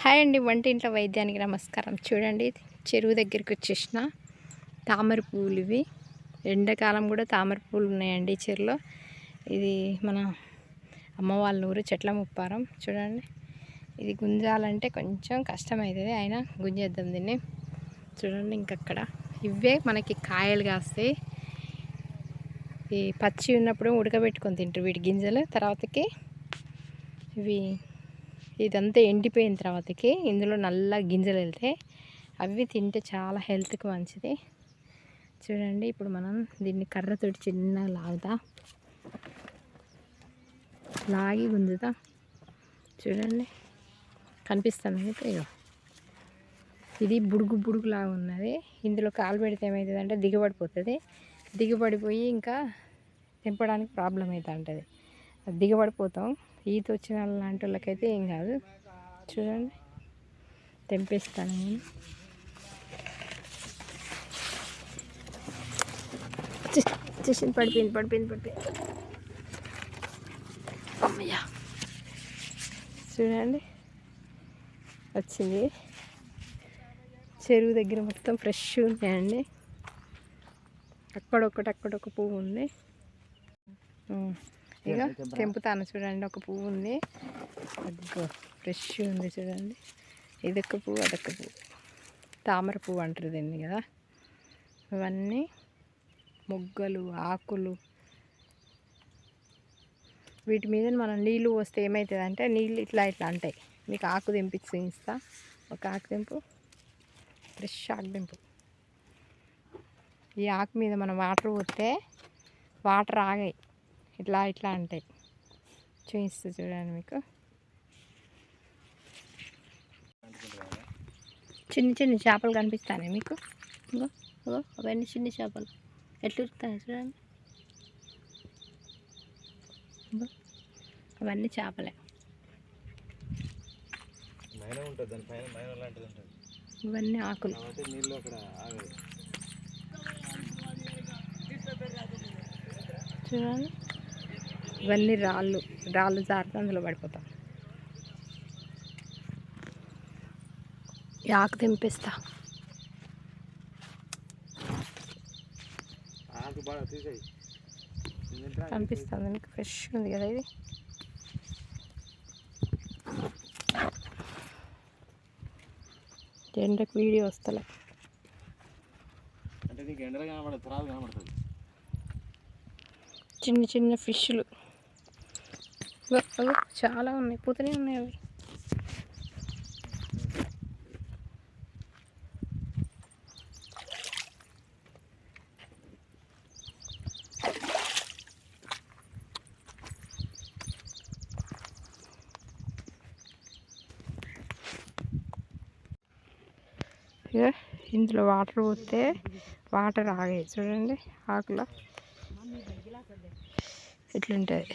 Hi అండి వంటింట్లో వైద్యానికి నమస్కారం. చూడండి చెరువు దగ్గరికి వచ్చేసిన తామర పువ్వులు ఇవి. ఎండాకాలం కూడా తామర పువ్వులు ఉన్నాయండి చెరువులో. ఇది మన అమ్మ వాళ్ళ ఊరు చెట్ల ముప్పారం. చూడండి ఇది గుంజాలంటే కొంచెం కష్టమవుతుంది అయినా గుంజేద్దాం దీన్ని. చూడండి ఇంకక్కడ. ఇవే మనకి కాయలు కాస్తాయి. ఈ పచ్చి ఉన్నప్పుడు ఉడకబెట్టుకొని తింటారు వీటి గింజలు. తర్వాతకి ఇవి ఇదంతా ఎండిపోయిన తర్వాతకి ఇందులో నల్ల గింజలు వెళ్తే అవి తింటే చాలా హెల్త్కి మంచిది. చూడండి ఇప్పుడు మనం దీన్ని కర్రతోటి చిన్న లాగుతా లాగి గుంజుతా చూడండి కనిపిస్తుంది మీకు? ఇది బుడుగు బుడుగులాగా ఉన్నది. ఇందులో కాలు పెడితే ఏమవుతుంది అంటే దిగబడిపోతుంది దిగబడిపోయి ఇంకా తెంపడానికి ప్రాబ్లం అవుతూ ఉంటుంది దిగబడిపోతాం. ఈత వచ్చిన లాంటి వాళ్ళకైతే ఏం కాదు. చూడండి. తెంపేస్తాను నేను. వచ్చేసింది పడిపోయింది పడిపోయింది పడిపోయింది. అమ్మయ్యా. చూడండి. వచ్చింది. చెరువు దగ్గర మొత్తం ఫ్రెష్ ఉన్నాయండి. అక్కడొక్కటి అక్కడొక పువ్వు ఉంది. ఇక తెంపుతాను చూడండి ఒక పువ్వు ఉంది. అదిగో ఫ్రెష్ ఉంది చూడండి. ఇదొక పువ్వు అదొక పువ్వు. తామర పువ్వు అంటారు దీన్ని కదా. ఇవన్నీ మొగ్గలు ఆకులు. వీటి మీద మనం నీళ్ళు పోస్తే ఏమవుతుంది అంటే నీళ్ళు ఇట్లా ఇట్లా అంటాయి. మీకు ఆకు తెంపించి ఇస్తా ఒక ఆకు తెంపు. ఫ్రెష్ ఆకు తెంపు. ఈ ఆకు మీద మనం వాటర్ పోతే వాటర్ ఆగాయి. ఇట్లా ఇట్లా అంటాయి. చూపిస్తూ చూడండి మీకు. చిన్న చిన్న చేపలు కనిపిస్తాయి మీకు? ఇంకో అవన్నీ చిన్న చేపలు. ఎట్లా ఉరుకుతాయి చూడండి. అవన్నీ చేపలే. ఇవన్నీ ఆకులు. చూడండి. ఇవన్నీ రాళ్ళు రాళ్ళు జారితే అందులో పడిపోతాం. ఆకు తెంపిస్తా కనిపిస్తుంది మీకు ఫ్రెష్ ఉంది కదా ఇది? ఎండకు వీడియో వస్తలే. చిన్న చిన్న ఫిష్లు. చాలా ఉన్నాయి. పూతనే ఉన్నాయి అవి. ఇందులో వాటర్ పోతే వాటర్ ఆగాయి చూడండి ఆకుల. ఇట్లుంటుంది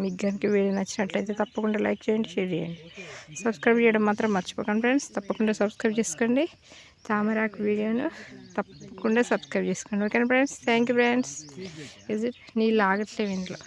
మీకు కనుక వీడియో నచ్చినట్లయితే తప్పకుండా లైక్ చేయండి షేర్ చేయండి. సబ్స్క్రైబ్ చేయడం మాత్రం మర్చిపోకండి ఫ్రెండ్స్. తప్పకుండా సబ్స్క్రైబ్ చేసుకోండి. తామరాకు వీడియోను తప్పకుండా సబ్స్క్రైబ్ చేసుకోండి. ఓకేనా friends? Thank you friends is it నీళ్ళు ఆగట్లేవు ఇంట్లో.